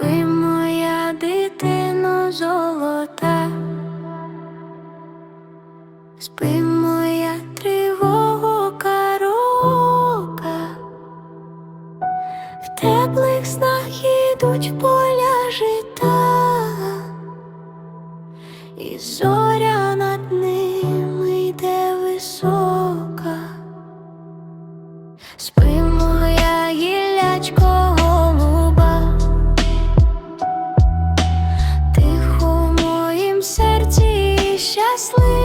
Спи, моя дитино золота, спи, моя тривого карока, в теплих снах ідуть поля жита, і зоря sleep.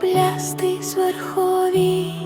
плясти зверхові.